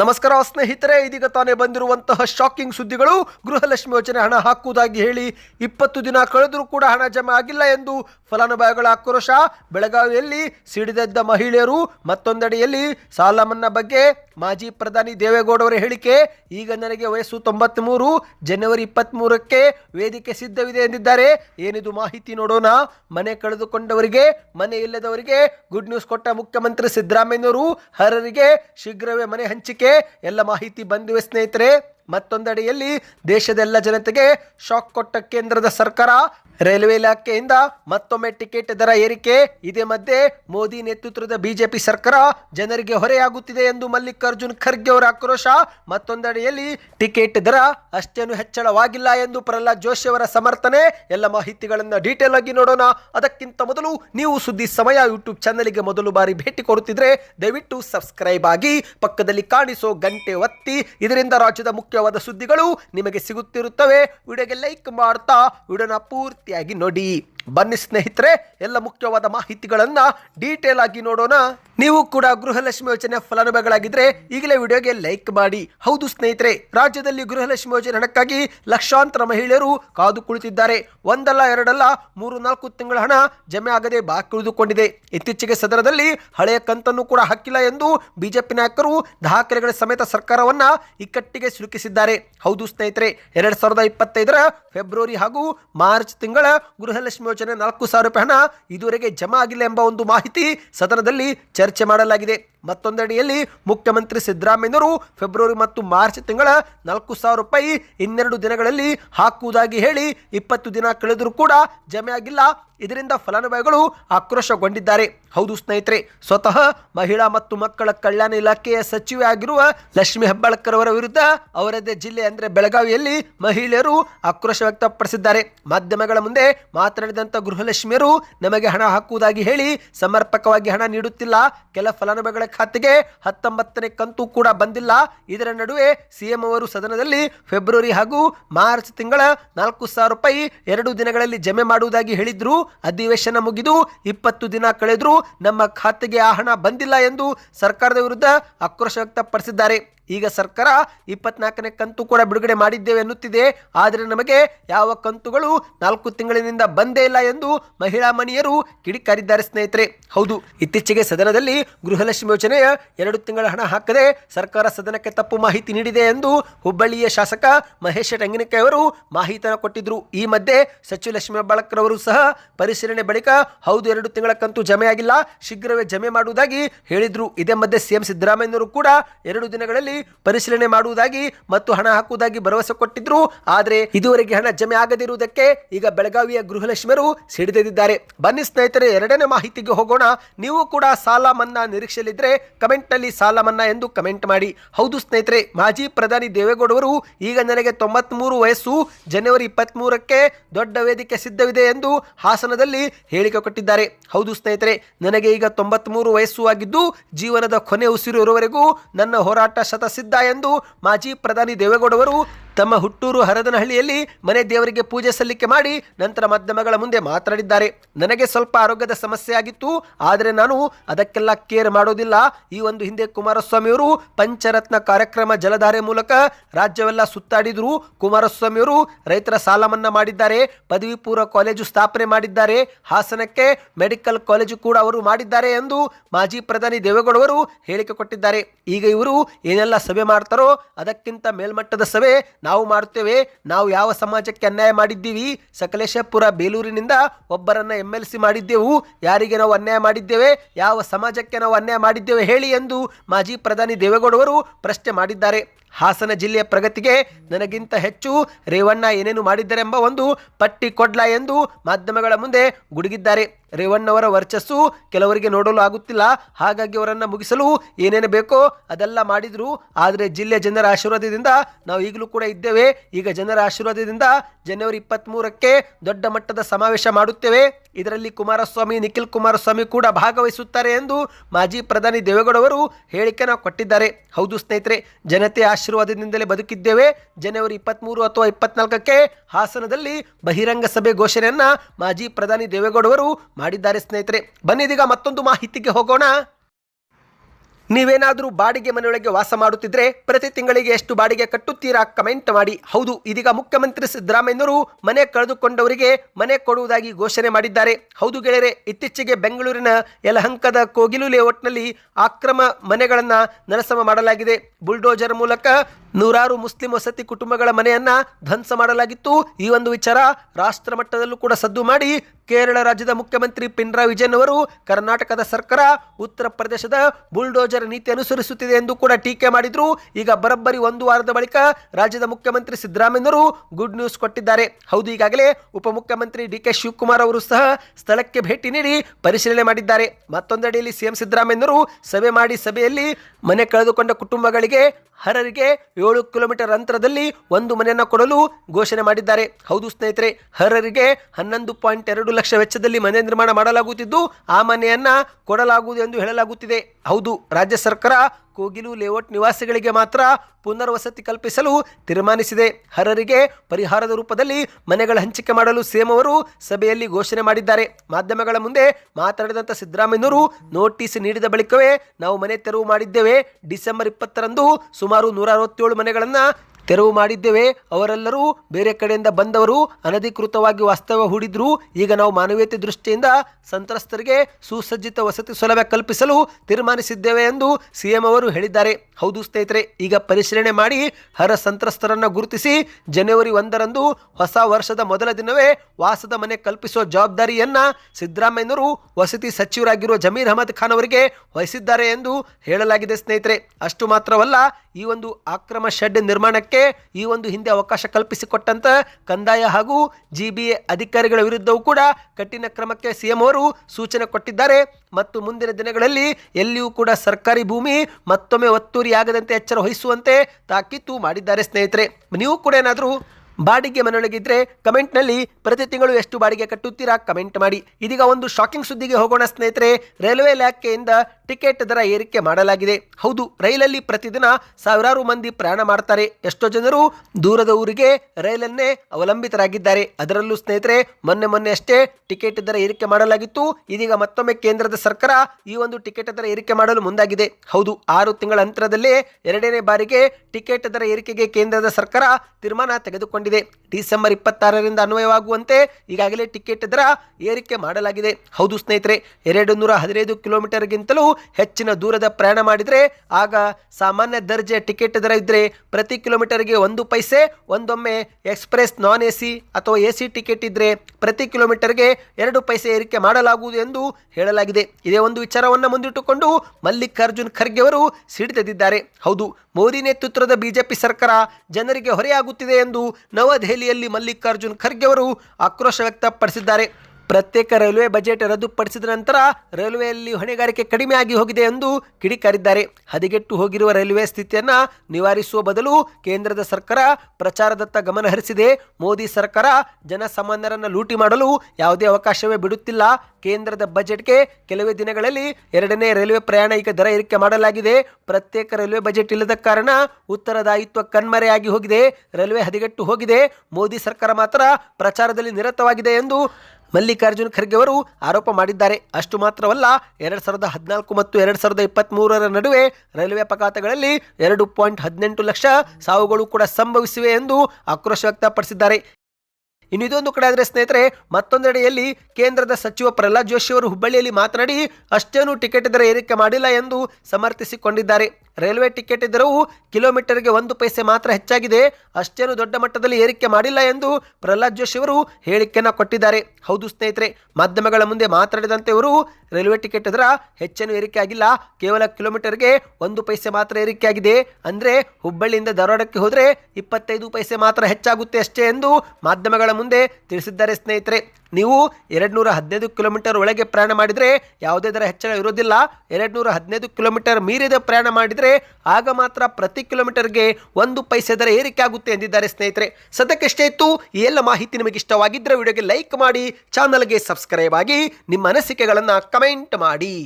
ನಮಸ್ಕಾರ ಸ್ನೇಹಿತರೆ, ಇದೀಗ ತಾನೇ ಬಂದಿರುವಂತಹ ಶಾಕಿಂಗ್ ಸುದ್ದಿಗಳು. ಗೃಹಲಕ್ಷ್ಮಿ ಯೋಜನೆ ಹಣ ಹಾಕುವುದಾಗಿ ಹೇಳಿ ಇಪ್ಪತ್ತು ದಿನ ಕಳೆದರೂ ಕೂಡ ಹಣ ಜಮೆ ಆಗಿಲ್ಲ ಎಂದು ಫಲಾನುಭವಿಗಳ ಆಕ್ರೋಶ. ಬೆಳಗಾವಿಯಲ್ಲಿ ಸಿಡಿದೆದ್ದ ಮಹಿಳೆಯರು ಮತ್ತೊಂದೆಡೆಯಲ್ಲಿ ಸಾಲ ಮನ್ನಾ ಬಗ್ಗೆ ಮಾಜಿ ಪ್ರಧಾನಿ ದೇವೇಗೌಡವರ ಹೇಳಿಕೆ. ಈಗ ನನಗೆ ವಯಸ್ಸು ತೊಂಬತ್ತ್ಮೂರು ಜನವರಿ ಇಪ್ಪತ್ತ್ಮೂರಕ್ಕೆ ವೇದಿಕೆ ಸಿದ್ಧವಿದೆ ಎಂದಿದ್ದಾರೆ. ಏನಿದು ಮಾಹಿತಿ ನೋಡೋಣ. ಮನೆ ಕಳೆದುಕೊಂಡವರಿಗೆ, ಮನೆ ಇಲ್ಲದವರಿಗೆ ಗುಡ್ ನ್ಯೂಸ್ ಕೊಟ್ಟ ಮುಖ್ಯಮಂತ್ರಿ ಸಿದ್ದರಾಮಯ್ಯನವರು. ಹರರಿಗೆ ಶೀಘ್ರವೇ ಮನೆ ಹಂಚಿಕೆ ಎಲ್ಲ ಮಾಹಿತಿ ಬಂದಿವೆ ಸ್ನೇಹಿತರೆ. ಮತ್ತೊಂದೆಡೆಯಲ್ಲಿ ದೇಶದೆಲ್ಲ ಜನತೆಗೆ ಶಾಕ್ ಕೊಟ್ಟ ಕೇಂದ್ರದ ಸರ್ಕಾರ, ರೈಲ್ವೆ ಇಲಾಖೆಯಿಂದ ಮತ್ತೊಮ್ಮೆ ಟಿಕೆಟ್ ದರ ಏರಿಕೆ. ಇದೇ ಮಧ್ಯೆ ಮೋದಿ ನೇತೃತ್ವದ ಬಿಜೆಪಿ ಸರ್ಕಾರ ಜನರಿಗೆ ಹೊರೆಯಾಗುತ್ತಿದೆ ಎಂದು ಮಲ್ಲಿಕಾರ್ಜುನ್ ಖರ್ಗೆ ಅವರ ಆಕ್ರೋಶ. ಮತ್ತೊಂದೆಡೆಯಲ್ಲಿ ಟಿಕೆಟ್ ದರ ಅಷ್ಟೇನು ಹೆಚ್ಚಳವಾಗಿಲ್ಲ ಎಂದು ಪ್ರಹ್ಲಾದ್ ಜೋಶಿ ಅವರ ಸಮರ್ಥನೆ. ಎಲ್ಲ ಮಾಹಿತಿಗಳನ್ನು ಡೀಟೇಲ್ ಆಗಿ ನೋಡೋಣ. ಅದಕ್ಕಿಂತ ಮೊದಲು ನೀವು ಸುದ್ದಿ ಸಮಯ ಯೂಟ್ಯೂಬ್ ಚಾನಲ್ಗೆ ಮೊದಲು ಬಾರಿ ಭೇಟಿ ಕೊಡುತ್ತಿದ್ರೆ ದಯವಿಟ್ಟು ಸಬ್ಸ್ಕ್ರೈಬ್ ಆಗಿ ಪಕ್ಕದಲ್ಲಿ ಕಾಣಿಸೋ ಗಂಟೆ ಒತ್ತಿ. ಇದರಿಂದ ರಾಜ್ಯದ ಮುಖ್ಯವಾದ ಸುದ್ದಿಗಳು ನಿಮಗೆ ಸಿಗುತ್ತಿರುತ್ತವೆ. ವಿಡಿಯೋಗೆ ಲೈಕ್ ಮಾಡ್ತಾ ವಿಡಿಯೋನ ಪೂರ್ತಿಯಾಗಿ ನೋಡಿ. ಬನ್ನಿ ಸ್ನೇಹಿತರೆ, ಎಲ್ಲ ಮುಖ್ಯವಾದ ಮಾಹಿತಿಗಳನ್ನ ಡೀಟೇಲ್ ಆಗಿ ನೋಡೋಣ. ನೀವು ಕೂಡ ಗೃಹಲಕ್ಷ್ಮಿ ಯೋಜನೆ ಫಲಾನುಭವಿಗಳಾಗಿದ್ರೆ ಈಗಲೇ ವಿಡಿಯೋಗೆ ಲೈಕ್ ಮಾಡಿ. ಹೌದು ಸ್ನೇಹಿತರೆ, ರಾಜ್ಯದಲ್ಲಿ ಗೃಹಲಕ್ಷ್ಮಿ ಯೋಜನೆ ಹಣಕ್ಕಾಗಿ ಲಕ್ಷಾಂತರ ಮಹಿಳೆಯರು ಕಾದು ಕುಳಿತಿದ್ದಾರೆ. ಒಂದಲ್ಲ, ಎರಡಲ್ಲ, ಮೂರು, ನಾಲ್ಕು ತಿಂಗಳ ಹಣ ಜಮೆ ಆಗದೆ ಬಾಕಿ ಉಳಿದುಕೊಂಡಿದೆ. ಇತ್ತೀಚೆಗೆ ಸದನದಲ್ಲಿ ಹಳೆಯ ಕಂತನ್ನು ಕೂಡ ಹಾಕಿಲ್ಲ ಎಂದು ಬಿಜೆಪಿ ನಾಯಕರು ದಾಖಲೆಗಳ ಸಮೇತ ಸರ್ಕಾರವನ್ನ ಇಕ್ಕಟ್ಟಿಗೆ ಸಿಲುಕಿಸಿದ್ದಾರೆ. ಹೌದು ಸ್ನೇಹಿತರೆ, ಎರಡ್ ಸಾವಿರದ ಇಪ್ಪತ್ತೈದರ ಫೆಬ್ರವರಿ ಹಾಗೂ ಮಾರ್ಚ್ ತಿಂಗಳ ಗೃಹಲಕ್ಷ್ಮಿ ಯೋಜನೆ ನಾಲ್ಕು ಸಾವಿರ ರೂಪಾಯಿ ಹಣ ಇದುವರೆಗೆ ಜಮಾ ಆಗಿಲ್ಲ ಎಂಬ ಒಂದು ಮಾಹಿತಿ ಸದನದಲ್ಲಿ ಚರ್ಚೆ ಮಾಡಲಾಗಿದೆ. ಮತ್ತೊಂದೆಡೆಯಲ್ಲಿ ಮುಖ್ಯಮಂತ್ರಿ ಸಿದ್ದರಾಮಯ್ಯನವರು ಫೆಬ್ರವರಿ ಮತ್ತು ಮಾರ್ಚ್ ತಿಂಗಳ ನಾಲ್ಕು ಸಾವಿರ ರೂಪಾಯಿ ಇನ್ನೆರಡು ದಿನಗಳಲ್ಲಿ ಹಾಕುವುದಾಗಿ ಹೇಳಿ ಇಪ್ಪತ್ತು ದಿನ ಕಳೆದರೂ ಕೂಡ ಜಮೆ ಆಗಿಲ್ಲ ಇದರಿಂದ ಫಲಾನುಭವಿಗಳು ಆಕ್ರೋಶಗೊಂಡಿದ್ದಾರೆ. ಹೌದು ಸ್ನೇಹಿತರೆ, ಸ್ವತಃ ಮಹಿಳಾ ಮತ್ತು ಮಕ್ಕಳ ಕಲ್ಯಾಣ ಇಲಾಖೆಯ ಸಚಿವೆ ಆಗಿರುವ ಲಕ್ಷ್ಮಿ ಹೆಬ್ಬಾಳ್ಕರ್ ಅವರ ವಿರುದ್ಧ ಅವರದೇ ಜಿಲ್ಲೆ ಅಂದರೆ ಬೆಳಗಾವಿಯಲ್ಲಿ ಮಹಿಳೆಯರು ಆಕ್ರೋಶ ವ್ಯಕ್ತಪಡಿಸಿದ್ದಾರೆ. ಮಾಧ್ಯಮಗಳ ಮುಂದೆ ಮಾತನಾಡಿದಂಥ ಗೃಹಲಕ್ಷ್ಮಿಯರು, ನಮಗೆ ಹಣ ಹಾಕುವುದಾಗಿ ಹೇಳಿ ಸಮರ್ಪಕವಾಗಿ ಹಣ ನೀಡುತ್ತಿಲ್ಲ. ಕೆಲ ಫಲಾನುಭವಿಗಳ ಖಾತೆಗೆ ಹತ್ತೊಂಬತ್ತನೇ ಕಂತು ಕೂಡ ಬಂದಿಲ್ಲ. ಇದರ ನಡುವೆ ಸಿಎಂ ಅವರು ಸದನದಲ್ಲಿ ಫೆಬ್ರವರಿ ಹಾಗೂ ಮಾರ್ಚ್ ತಿಂಗಳ ನಾಲ್ಕು ಸಾವಿರ ರೂಪಾಯಿ ಎರಡು ದಿನಗಳಲ್ಲಿ ಜಮೆ ಮಾಡುವುದಾಗಿ ಹೇಳಿದ್ರು. ಅಧಿವೇಶನ ಮುಗಿದು ಇಪ್ಪತ್ತು ದಿನ ಕಳೆದರೂ ನಮ್ಮ ಖಾತೆಗೆ ಆ ಹಣ ಬಂದಿಲ್ಲ ಎಂದು ಸರ್ಕಾರದ ವಿರುದ್ಧ ಆಕ್ರೋಶ ವ್ಯಕ್ತಪಡಿಸಿದ್ದಾರೆ. ಈಗ ಸರ್ಕಾರ ಇಪ್ಪತ್ನಾಲ್ಕನೇ ಕಂತು ಕೂಡ ಬಿಡುಗಡೆ ಮಾಡಿದ್ದೇವೆ ಎನ್ನುತ್ತಿದೆ. ಆದರೆ ನಮಗೆ ಯಾವ ಕಂತುಗಳು ನಾಲ್ಕು ತಿಂಗಳಿನಿಂದ ಬಂದೇ ಇಲ್ಲ ಎಂದು ಮಹಿಳಾ ಮಣಿಯರು ಕಿಡಿಕಾರಿದ್ದಾರೆ ಸ್ನೇಹಿತರೆ. ಹೌದು, ಇತ್ತೀಚೆಗೆ ಸದನದಲ್ಲಿ ಗೃಹಲಕ್ಷ್ಮಿ ಯೋಜನೆಯ ಎರಡು ತಿಂಗಳ ಹಣ ಹಾಕದೆ ಸರ್ಕಾರ ಸದನಕ್ಕೆ ತಪ್ಪು ಮಾಹಿತಿ ನೀಡಿದೆ ಎಂದು ಹುಬ್ಬಳ್ಳಿಯ ಶಾಸಕ ಮಹೇಶ ಟೆಂಗಿನಕಾಯಿ ಅವರು ಮಾಹಿತಿಯನ್ನು ಕೊಟ್ಟಿದ್ದರು ಈ ಮಧ್ಯೆ ಸಚಿವ ಲಕ್ಷ್ಮೀ ಬಳಕ್ರವರು ಸಹ ಪರಿಶೀಲನೆ ಬಳಿಕ, ಹೌದು, ಎರಡು ತಿಂಗಳ ಕಂತು ಜಮೆಯಾಗಿಲ್ಲ, ಶೀಘ್ರವೇ ಜಮೆ ಮಾಡುವುದಾಗಿ ಹೇಳಿದರು. ಇದೇ ಮಧ್ಯೆ ಸಿಎಂ ಸಿದ್ದರಾಮಯ್ಯನವರು ಕೂಡ ಎರಡು ದಿನಗಳಲ್ಲಿ ಪರಿಶೀಲನೆ ಮಾಡುವುದಾಗಿ ಮತ್ತು ಹಣ ಹಾಕುವುದಾಗಿ ಭರವಸೆ ಕೊಟ್ಟಿದ್ರು. ಆದರೆ ಇದುವರೆಗೆ ಹಣ ಜಮೆ ಆಗದಿರುವುದಕ್ಕೆ ಈಗ ಬೆಳಗಾವಿಯ ಗೃಹಲಕ್ಷ್ಮಿಯರು ಸಿಡಿದಿದ್ದಾರೆ ಬನ್ನಿ ಸ್ನೇಹಿತರೆ, ಎರಡನೇ ಮಾಹಿತಿಗೆ ಹೋಗೋಣ. ನೀವು ಕೂಡ ಸಾಲ ಮನ್ನಾ ನಿರೀಕ್ಷೆಯಲ್ಲಿದ್ದರೆ ಕಮೆಂಟ್ನಲ್ಲಿ ಸಾಲ ಮನ್ನಾ ಎಂದು ಕಮೆಂಟ್ ಮಾಡಿ. ಹೌದು ಸ್ನೇಹಿತರೆ, ಮಾಜಿ ಪ್ರಧಾನಿ ದೇವೇಗೌಡವರು ಈಗ ನನಗೆ ತೊಂಬತ್ಮೂರು ವಯಸ್ಸು. ಜನವರಿ ಇಪ್ಪತ್ತ್ಮೂರಕ್ಕೆ ದೊಡ್ಡ ವೇದಿಕೆ ಸಿದ್ಧವಿದೆ ಎಂದು ಹಾಸನದಲ್ಲಿ ಹೇಳಿಕೆ ಕೊಟ್ಟಿದ್ದಾರೆ. ಹೌದು ಸ್ನೇಹಿತರೆ, ನನಗೆ ಈಗ ತೊಂಬತ್ಮೂರು ವಯಸ್ಸು ಆಗಿದ್ದು, ಜೀವನದ ಕೊನೆ ಉಸಿರು ಇರುವವರೆಗೂ ನನ್ನ ಹೋರಾಟ ಶತಸಿದ್ಧ ಎಂದು ಮಾಜಿ ಪ್ರಧಾನಿ ದೇವೇಗೌಡವರು ತಮ್ಮ ಹುಟ್ಟೂರು ಹರದನಹಳ್ಳಿಯಲ್ಲಿ ಮನೆ ದೇವರಿಗೆ ಪೂಜೆ ಸಲ್ಲಿಕೆ ಮಾಡಿ ನಂತರ ಮಾಧ್ಯಮಗಳ ಮುಂದೆ ಮಾತನಾಡಿದ್ದಾರೆ. ನನಗೆ ಸ್ವಲ್ಪ ಆರೋಗ್ಯದ ಸಮಸ್ಯೆ ಆಗಿತ್ತು, ಆದರೆ ನಾನು ಅದಕ್ಕೆಲ್ಲ ಕೇರ್ ಮಾಡೋದಿಲ್ಲ. ಈ ಒಂದು ಹಿಂದೆ ಕುಮಾರಸ್ವಾಮಿಯವರು ಪಂಚರತ್ನ ಕಾರ್ಯಕ್ರಮ ಜಲಧಾರೆ ಮೂಲಕ ರಾಜ್ಯವೆಲ್ಲ ಸುತ್ತಾಡಿದ್ರು. ಕುಮಾರಸ್ವಾಮಿಯವರು ರೈತರ ಸಾಲ ಮನ್ನಾ ಮಾಡಿದ್ದಾರೆ ಪದವಿ ಪೂರ್ವ ಕಾಲೇಜು ಸ್ಥಾಪನೆ ಮಾಡಿದ್ದಾರೆ, ಹಾಸನಕ್ಕೆ ಮೆಡಿಕಲ್ ಕಾಲೇಜು ಕೂಡ ಅವರು ಮಾಡಿದ್ದಾರೆ ಎಂದು ಮಾಜಿ ಪ್ರಧಾನಿ ದೇವೇಗೌಡವರು ಹೇಳಿಕೆ ಕೊಟ್ಟಿದ್ದಾರೆ. ಈಗ ಇವರು ಏನೆಲ್ಲ ಸಭೆ ಮಾಡ್ತಾರೋ ಅದಕ್ಕಿಂತ ಮೇಲ್ಮಟ್ಟದ ಸಭೆ ನಾವು ಮಾಡುತ್ತೇವೆ ನಾವು ಯಾವ ಸಮಾಜಕ್ಕೆ ಅನ್ಯಾಯ ಮಾಡಿದ್ದೀವಿ? ಸಕಲೇಶಪುರ ಬೇಲೂರಿನಿಂದ ಒಬ್ಬರನ್ನ ಎಂ ಎಲ್ ಸಿ ಮಾಡಿದ್ದೆವು. ಯಾರಿಗೆ ನಾವು ಅನ್ಯಾಯ ಮಾಡಿದ್ದೇವೆ? ಯಾವ ಸಮಾಜಕ್ಕೆ ನಾವು ಅನ್ಯಾಯ ಮಾಡಿದ್ದೇವೆ ಹೇಳಿ ಎಂದು ಮಾಜಿ ಪ್ರಧಾನಿ ದೇವೇಗೌಡವರು ಪ್ರಶ್ನೆ ಮಾಡಿದ್ದಾರೆ. ಹಾಸನ ಜಿಲ್ಲೆಯ ಪ್ರಗತಿಗೆ ನನಗಿಂತ ಹೆಚ್ಚು ರೇವಣ್ಣ ಏನೇನು ಮಾಡಿದ್ದಾರೆಂಬ ಒಂದು ಪಟ್ಟಿ ಕೊಡ್ಲ ಎಂದು ಮಾಧ್ಯಮಗಳ ಮುಂದೆ ಗುಡುಗಿದ್ದಾರೆ. ರೇವಣ್ಣವರ ವರ್ಚಸ್ಸು ಕೆಲವರಿಗೆ ನೋಡಲು ಆಗುತ್ತಿಲ್ಲ. ಹಾಗಾಗಿ ಅವರನ್ನು ಮುಗಿಸಲು ಏನೇನು ಬೇಕೋ ಅದೆಲ್ಲ ಮಾಡಿದರು. ಆದರೆ ಜಿಲ್ಲೆ ಜನರ ಆಶೀರ್ವಾದದಿಂದ ನಾವು ಈಗಲೂ ಕೂಡ ಇದ್ದೇವೆ. ಈಗ ಜನರ ಆಶೀರ್ವಾದದಿಂದ ಜನವರಿ ಇಪ್ಪತ್ತ್ಮೂರಕ್ಕೆ ದೊಡ್ಡ ಮಟ್ಟದ ಸಮಾವೇಶ ಮಾಡುತ್ತೇವೆ. ಇದರಲ್ಲಿ ಕುಮಾರಸ್ವಾಮಿ, ನಿಖಿಲ್ ಕುಮಾರಸ್ವಾಮಿ ಕೂಡ ಭಾಗವಹಿಸುತ್ತಾರೆ ಎಂದು ಮಾಜಿ ಪ್ರಧಾನಿ ದೇವೇಗೌಡವರು ಹೇಳಿಕೆಯನ್ನು ಕೊಟ್ಟಿದ್ದಾರೆ. ಹೌದು ಸ್ನೇಹಿತರೆ, ಜನತೆ ಆಶೀರ್ವಾದದಿಂದಲೇ ಬದುಕಿದ್ದೇವೆ. ಜನವರಿ ಇಪ್ಪತ್ತ್ಮೂರು ಅಥವಾ ಇಪ್ಪತ್ನಾಲ್ಕಕ್ಕೆ ಹಾಸನದಲ್ಲಿ ಬಹಿರಂಗ ಸಭೆ ಘೋಷಣೆಯನ್ನು ಮಾಜಿ ಪ್ರಧಾನಿ ದೇವೇಗೌಡವರು ಮಾಡಿದ್ದಾರೆ ಸ್ನೇಹಿತರೆ. ಬನ್ನಿದೀಗ ಮತ್ತೊಂದು ಮಾಹಿತಿಗೆ ಹೋಗೋಣ. ನೀವೇನಾದರೂ ಬಾಡಿಗೆ ಮನೆಯೊಳಗೆ ವಾಸ ಮಾಡುತ್ತಿದ್ರೆ ಪ್ರತಿ ತಿಂಗಳಿಗೆ ಎಷ್ಟು ಬಾಡಿಗೆ ಕಟ್ಟುತ್ತೀರಾ ಕಮೆಂಟ್ ಮಾಡಿ. ಹೌದು, ಇದೀಗ ಮುಖ್ಯಮಂತ್ರಿ ಸಿದ್ದರಾಮಯ್ಯನವರು ಮನೆ ಕಳೆದುಕೊಂಡವರಿಗೆ ಮನೆ ಕೊಡುವುದಾಗಿ ಘೋಷಣೆ ಮಾಡಿದ್ದಾರೆ. ಹೌದು ಗೆಳೆಯರೆ, ಇತ್ತೀಚೆಗೆ ಬೆಂಗಳೂರಿನ ಯಲಹಂಕದ ಕೋಗಿಲು ಲೇಔಟ್ನಲ್ಲಿ ಅಕ್ರಮ ಮನೆಗಳನ್ನು ನೆಲಸಮ ಮಾಡಲಾಗಿದೆ. ಬುಲ್ಡೋಜರ್ ಮೂಲಕ ನೂರಾರು ಮುಸ್ಲಿಂ ವಸತಿ ಕುಟುಂಬಗಳ ಮನೆಯನ್ನ ಧ್ವಂಸ ಮಾಡಲಾಗಿತ್ತು. ಈ ಒಂದು ವಿಚಾರ ರಾಷ್ಟ್ರ ಮಟ್ಟದಲ್ಲೂ ಕೂಡ ಸದ್ದು ಮಾಡಿ ಕೇರಳ ರಾಜ್ಯದ ಮುಖ್ಯಮಂತ್ರಿ ಪಿನರಾಯಿ ವಿಜಯನ್ ಅವರು ಕರ್ನಾಟಕದ ಸರ್ಕಾರ ಉತ್ತರ ಪ್ರದೇಶದ ಬುಲ್ಡೋಜರ್ ನೀತಿ ಅನುಸರಿಸುತ್ತಿದೆ ಎಂದು ಕೂಡ ಟೀಕೆ ಮಾಡಿದ್ರು. ಈಗ ಬರಬ್ಬರಿ ಒಂದು ವಾರದ ಬಳಿಕ ರಾಜ್ಯದ ಮುಖ್ಯಮಂತ್ರಿ ಸಿದ್ದರಾಮಯ್ಯನವರು ಗುಡ್ ನ್ಯೂಸ್ ಕೊಟ್ಟಿದ್ದಾರೆ. ಹೌದು, ಈಗಾಗಲೇ ಉಪಮುಖ್ಯಮಂತ್ರಿ ಡಿ ಕೆ ಶಿವಕುಮಾರ್ ಅವರು ಸಹ ಸ್ಥಳಕ್ಕೆ ಭೇಟಿ ನೀಡಿ ಪರಿಶೀಲನೆ ಮಾಡಿದ್ದಾರೆ. ಮತ್ತೊಂದೆಡೆಯಲ್ಲಿ ಸಿಎಂ ಸಿದ್ದರಾಮಯ್ಯನವರು ಸಭೆ ಮಾಡಿ ಸಭೆಯಲ್ಲಿ ಮನೆ ಕಳೆದುಕೊಂಡ ಕುಟುಂಬಗಳಿಗೆ ಹರರಿಗೆ ಏಳು ಕಿಲೋಮೀಟರ್ ಅಂತರದಲ್ಲಿ ಒಂದು ಮನೆಯನ್ನು ಕೊಡಲು ಘೋಷಣೆ ಮಾಡಿದ್ದಾರೆ. ಹೌದು ಸ್ನೇಹಿತರೆ, ಹರರಿಗೆ ಹನ್ನೊಂದು ಪಾಯಿಂಟ್ ಎರಡು ಲಕ್ಷ ವೆಚ್ಚದಲ್ಲಿ ಮನೆ ನಿರ್ಮಾಣ ಮಾಡಲಾಗುತ್ತಿದ್ದು, ಆ ಮನೆಯನ್ನು ಕೊಡಲಾಗುವುದು ಎಂದು ಹೇಳಲಾಗುತ್ತಿದೆ. ಹೌದು, ರಾಜ್ಯ ಸರ್ಕಾರ ಕೋಗಿಲು ಲೇಔಟ್ ನಿವಾಸಿಗಳಿಗೆ ಮಾತ್ರ ಪುನರ್ವಸತಿ ಕಲ್ಪಿಸಲು ತೀರ್ಮಾನಿಸಿದೆ. ಹರರಿಗೆ ಪರಿಹಾರದ ರೂಪದಲ್ಲಿ ಮನೆಗಳ ಹಂಚಿಕೆ ಮಾಡಲು ಸೇಮ್ ಅವರು ಸಭೆಯಲ್ಲಿ ಘೋಷಣೆ ಮಾಡಿದ್ದಾರೆ. ಮಾಧ್ಯಮಗಳ ಮುಂದೆ ಮಾತನಾಡಿದಂಥ ಸಿದ್ದರಾಮಯ್ಯನವರು, ನೋಟಿಸ್ ನೀಡಿದ ಬಳಿಕವೇ ನಾವು ಮನೆ ತೆರವು ಮಾಡಿದ್ದೇವೆ. ಡಿಸೆಂಬರ್ ಇಪ್ಪತ್ತರಂದು ಸುಮಾರು ನೂರ ಅರವತ್ತೇಳು ಮನೆಗಳನ್ನು ತೆರವು ಮಾಡಿದ್ದೇವೆ. ಅವರೆಲ್ಲರೂ ಬೇರೆ ಕಡೆಯಿಂದ ಬಂದವರು ಅನಧಿಕೃತವಾಗಿ ವಾಸ್ತವ್ಯ ಹೂಡಿದ್ರು. ಈಗ ನಾವು ಮಾನವೀಯತೆ ದೃಷ್ಟಿಯಿಂದ ಸಂತ್ರಸ್ತರಿಗೆ ಸುಸಜ್ಜಿತ ವಸತಿ ಸೌಲಭ್ಯ ಕಲ್ಪಿಸಲು ತೀರ್ಮಾನಿಸಿದ್ದೇವೆ ಎಂದು ಸಿಎಂ ಅವರು ಹೇಳಿದ್ದಾರೆ. ಹೌದು ಸ್ನೇಹಿತರೆ, ಈಗ ಪರಿಶೀಲನೆ ಮಾಡಿ ಹರ ಸಂತ್ರಸ್ತರನ್ನು ಗುರುತಿಸಿ ಜನವರಿ ಒಂದರಂದು ಹೊಸ ವರ್ಷದ ಮೊದಲ ದಿನವೇ ವಾಸದ ಮನೆ ಕಲ್ಪಿಸುವ ಜವಾಬ್ದಾರಿಯನ್ನು ಸಿದ್ದರಾಮಯ್ಯನವರು ವಸತಿ ಸಚಿವರಾಗಿರುವ ಜಮೀರ್ ಅಹಮದ್ ಖಾನ್ ಅವರಿಗೆ ವಹಿಸಿದ್ದಾರೆ ಎಂದು ಹೇಳಲಾಗಿದೆ ಸ್ನೇಹಿತರೆ. ಅಷ್ಟು ಮಾತ್ರವಲ್ಲ ಈ ಒಂದು ಆಕ್ರಮ ಶೆಡ್ ನಿರ್ಮಾಣಕ್ಕೆ ಈ ಒಂದು ಹಿಂದೆ ಅವಕಾಶ ಕಲ್ಪಿಸಿಕೊಟ್ಟಂತ ಕಂದಾಯ ಹಾಗೂ ಜಿ ಬಿ ಎ ಅಧಿಕಾರಿಗಳ ವಿರುದ್ಧವೂ ಕೂಡ ಕಠಿಣ ಕ್ರಮಕ್ಕೆ ಸಿಎಂ ಅವರು ಸೂಚನೆ ಕೊಟ್ಟಿದ್ದಾರೆ. ಮತ್ತು ಮುಂದಿನ ದಿನಗಳಲ್ಲಿ ಎಲ್ಲಿಯೂ ಕೂಡ ಸರ್ಕಾರಿ ಭೂಮಿ ಮತ್ತೊಮ್ಮೆ ಒತ್ತುವರಿಯಾಗದಂತೆ ಎಚ್ಚರ ವಹಿಸುವಂತೆ ತಾಕೀತು ಮಾಡಿದ್ದಾರೆ ಸ್ನೇಹಿತರೆ. ನೀವು ಕೂಡ ಏನಾದರೂ ಬಾಡಿಗೆ ಮನೆಯೊಳಗಿದ್ರೆ ಕಮೆಂಟ್ನಲ್ಲಿ ಪ್ರತಿ ತಿಂಗಳು ಎಷ್ಟು ಬಾಡಿಗೆ ಕಟ್ಟುತ್ತೀರಾ ಕಮೆಂಟ್ ಮಾಡಿ. ಇದೀಗ ಒಂದು ಶಾಕಿಂಗ್ ಸುದ್ದಿಗೆ ಹೋಗೋಣ ಸ್ನೇಹಿತರೆ, ರೈಲ್ವೆ ಇಲಾಖೆಯಿಂದ ಟಿಕೆಟ್ ದರ ಏರಿಕೆ ಮಾಡಲಾಗಿದೆ. ಹೌದು, ರೈಲಲ್ಲಿ ಪ್ರತಿದಿನ ಸಾವಿರಾರು ಮಂದಿ ಪ್ರಯಾಣ ಮಾಡ್ತಾರೆ. ಎಷ್ಟೋ ಜನರು ದೂರದ ಊರಿಗೆ ರೈಲನ್ನೇ ಅವಲಂಬಿತರಾಗಿದ್ದಾರೆ. ಅದರಲ್ಲೂ ಸ್ನೇಹಿತರೆ, ಮೊನ್ನೆ ಮೊನ್ನೆ ಅಷ್ಟೇ ಟಿಕೆಟ್ ದರ ಏರಿಕೆ ಮಾಡಲಾಗಿತ್ತು. ಇದೀಗ ಮತ್ತೊಮ್ಮೆ ಕೇಂದ್ರದ ಸರ್ಕಾರ ಈ ಒಂದು ಟಿಕೆಟ್ ದರ ಏರಿಕೆ ಮಾಡಲು ಮುಂದಾಗಿದೆ. ಹೌದು, ಆರು ತಿಂಗಳ ಅಂತರದಲ್ಲೇ ಎರಡನೇ ಬಾರಿಗೆ ಟಿಕೆಟ್ ದರ ಏರಿಕೆಗೆ ಕೇಂದ್ರದ ಸರ್ಕಾರ ತೀರ್ಮಾನ ತೆಗೆದುಕೊಂಡಿದೆ. ಡಿಸೆಂಬರ್ ಇಪ್ಪತ್ತಾರರಿಂದ ಅನ್ವಯವಾಗುವಂತೆ ಈಗಾಗಲೇ ಟಿಕೆಟ್ ದರ ಏರಿಕೆ ಮಾಡಲಾಗಿದೆ. ಹೌದು ಸ್ನೇಹಿತರೆ ಎರಡು ನೂರ ಹದಿನೈದು ಕಿಲೋಮೀಟರ್ಗಿಂತಲೂ ಹೆಚ್ಚಿನ ದೂರದ ಪ್ರಯಾಣ ಮಾಡಿದರೆ ಆಗ ಸಾಮಾನ್ಯ ದರ್ಜೆ ಟಿಕೆಟ್ ದರ ಇದ್ದರೆ ಪ್ರತಿ ಕಿಲೋಮೀಟರ್ಗೆ ಒಂದು ಪೈಸೆ, ಒಂದೊಮ್ಮೆ ಎಕ್ಸ್ಪ್ರೆಸ್ ನಾನ್ ಎ ಸಿ ಅಥವಾ ಎ ಸಿ ಟಿಕೆಟ್ ಇದ್ದರೆ ಪ್ರತಿ ಕಿಲೋಮೀಟರ್ಗೆ ಎರಡು ಪೈಸೆ ಏರಿಕೆ ಮಾಡಲಾಗುವುದು ಎಂದು ಹೇಳಲಾಗಿದೆ. ಇದೇ ಒಂದು ವಿಚಾರವನ್ನು ಮುಂದಿಟ್ಟುಕೊಂಡು ಮಲ್ಲಿಕಾರ್ಜುನ್ ಖರ್ಗೆ ಅವರು ಸಿಡಿದೆದ್ದಿದ್ದಾರೆ. ಹೌದು, ಮೋದಿ ನೇತೃತ್ವದ ಬಿಜೆಪಿ ಸರ್ಕಾರ ಜನರಿಗೆ ಹೊರೆಯಾಗುತ್ತಿದೆ ಎಂದು ನವದೆಹಲಿಯಲ್ಲಿ ಮಲ್ಲಿಕಾರ್ಜುನ್ ಖರ್ಗೆ ಅವರು ಆಕ್ರೋಶ ವ್ಯಕ್ತಪಡಿಸಿದ್ದಾರೆ. ಪ್ರತ್ಯೇಕ ರೈಲ್ವೆ ಬಜೆಟ್ ರದ್ದುಪಡಿಸಿದ ನಂತರ ರೈಲ್ವೆಯಲ್ಲಿ ಹೊಣೆಗಾರಿಕೆ ಕಡಿಮೆ ಆಗಿ ಹೋಗಿದೆ ಎಂದು ಕಿಡಿಕಾರಿದ್ದಾರೆ. ಹದಗೆಟ್ಟು ಹೋಗಿರುವ ರೈಲ್ವೆ ಸ್ಥಿತಿಯನ್ನು ನಿವಾರಿಸುವ ಬದಲು ಕೇಂದ್ರದ ಸರ್ಕಾರ ಪ್ರಚಾರದತ್ತ ಗಮನ ಹರಿಸಿದೆ. ಮೋದಿ ಸರ್ಕಾರ ಜನಸಾಮಾನ್ಯರನ್ನು ಲೂಟಿ ಮಾಡಲು ಯಾವುದೇ ಅವಕಾಶವೇ ಬಿಡುತ್ತಿಲ್ಲ. ಕೇಂದ್ರದ ಬಜೆಟ್ಗೆ ಕೆಲವೇ ದಿನಗಳಲ್ಲಿ ಎರಡನೇ ರೈಲ್ವೆ ಪ್ರಯಾಣಿಕ ದರ ಏರಿಕೆ ಮಾಡಲಾಗಿದೆ. ಪ್ರತ್ಯೇಕ ರೈಲ್ವೆ ಬಜೆಟ್ ಇಲ್ಲದ ಕಾರಣ ಉತ್ತರದಾಯಿತ್ವ ಕಣ್ಮರೆಯಾಗಿ ಹೋಗಿದೆ. ರೈಲ್ವೆ ಹದಗೆಟ್ಟು ಹೋಗಿದೆ. ಮೋದಿ ಸರ್ಕಾರ ಮಾತ್ರ ಪ್ರಚಾರದಲ್ಲಿ ನಿರತವಾಗಿದೆ ಎಂದು ಮಲ್ಲಿಕಾರ್ಜುನ್ ಖರ್ಗೆ ಅವರು ಆರೋಪ ಮಾಡಿದ್ದಾರೆ. ಅಷ್ಟು ಮಾತ್ರವಲ್ಲ, ಎರಡು ಸಾವಿರದ ಹದಿನಾಲ್ಕು ಮತ್ತು ಎರಡು ಸಾವಿರದ ಇಪ್ಪತ್ತ್ಮೂರರ ನಡುವೆ ರೈಲ್ವೆ ಅಪಘಾತಗಳಲ್ಲಿ ಎರಡು ಪಾಯಿಂಟ್ ಹದಿನೆಂಟು ಲಕ್ಷ ಸಾವುಗಳು ಕೂಡ ಸಂಭವಿಸಿವೆ ಎಂದು ಆಕ್ರೋಶ ವ್ಯಕ್ತಪಡಿಸಿದ್ದಾರೆ. ಇನ್ನು ಇದೊಂದು ಕಡೆ ಆದರೆ ಸ್ನೇಹಿತರೆ, ಮತ್ತೊಂದೆಡೆಯಲ್ಲಿ ಕೇಂದ್ರದ ಸಚಿವ ಪ್ರಹ್ಲಾದ್ ಜೋಶಿ ಅವರು ಹುಬ್ಬಳ್ಳಿಯಲ್ಲಿ ಮಾತನಾಡಿ, ಅಷ್ಟೇನೂ ಟಿಕೆಟ್ ದರ ಏರಿಕೆ ಮಾಡಿಲ್ಲ ಎಂದು ಸಮರ್ಥಿಸಿಕೊಂಡಿದ್ದಾರೆ. ರೈಲ್ವೆ ಟಿಕೆಟ್ ದರವು ಕಿಲೋಮೀಟರ್ಗೆ ಒಂದು ಪೈಸೆ ಮಾತ್ರ ಹೆಚ್ಚಾಗಿದೆ. ಅಷ್ಟೇನು ದೊಡ್ಡ ಮಟ್ಟದಲ್ಲಿ ಏರಿಕೆ ಮಾಡಿಲ್ಲ ಎಂದು ಪ್ರಹ್ಲಾದ್ ಜೋಶಿ ಅವರು ಹೇಳಿಕೆಯನ್ನು ಕೊಟ್ಟಿದ್ದಾರೆ. ಹೌದು ಸ್ನೇಹಿತರೆ, ಮಾಧ್ಯಮಗಳ ಮುಂದೆ ಮಾತನಾಡಿದಂತೆ ಅವರು ರೈಲ್ವೆ ಟಿಕೆಟ್ ದರ ಹೆಚ್ಚೇನು ಏರಿಕೆ ಆಗಿಲ್ಲ. ಕೇವಲ ಕಿಲೋಮೀಟರ್ಗೆ ಒಂದು ಪೈಸೆ ಮಾತ್ರ ಏರಿಕೆಯಾಗಿದೆ ಅಂದರೆ ಹುಬ್ಬಳ್ಳಿಯಿಂದ ಧಾರವಾಡಕ್ಕೆ ಹೋದರೆ ಇಪ್ಪತ್ತೈದು ಪೈಸೆ ಮಾತ್ರ ಹೆಚ್ಚಾಗುತ್ತೆ ಅಷ್ಟೇ ಎಂದು ಮಾಧ್ಯಮಗಳ ಮುಂದೆ ತಿಳಿಸಿದ್ದಾರೆ ಸ್ನೇಹಿತರೆ. ನೀವು ಎರಡು ನೂರ ಹದಿನೈದು ಕಿಲೋಮೀಟರ್ ಒಳಗೆ ಪ್ರಯಾಣ ಮಾಡಿದರೆ ಯಾವುದೇ ದರ ಹೆಚ್ಚಳ ಇರೋದಿಲ್ಲ. ಎರಡು ನೂರ ಹದಿನೈದು ಕಿಲೋಮೀಟರ್ ಮೀರಿದ ಪ್ರಯಾಣ ಮಾಡಿದರೆ ಆಗ ಮಾತ್ರ ಪ್ರತಿ ಕಿಲೋಮೀಟರ್ಗೆ ಒಂದು ಪೈಸೆ ದರ ಏರಿಕೆ ಆಗುತ್ತೆ ಎಂದಿದ್ದಾರೆ ಸ್ನೇಹಿತರೆ. ಸದ್ಯಕ್ಕೆಷ್ಟೇ ಇತ್ತು. ಈ ಎಲ್ಲ ಮಾಹಿತಿ ನಿಮಗೆ ಇಷ್ಟವಾಗಿದ್ದರೆ ವಿಡಿಯೋಗೆ ಲೈಕ್ ಮಾಡಿ, ಚಾನಲ್ಗೆ ಸಬ್ಸ್ಕ್ರೈಬ್ ಆಗಿ ನಿಮ್ಮ ಅನಿಸಿಕೆಗಳನ್ನು ಕಮೆಂಟ್ ಮಾಡಿ.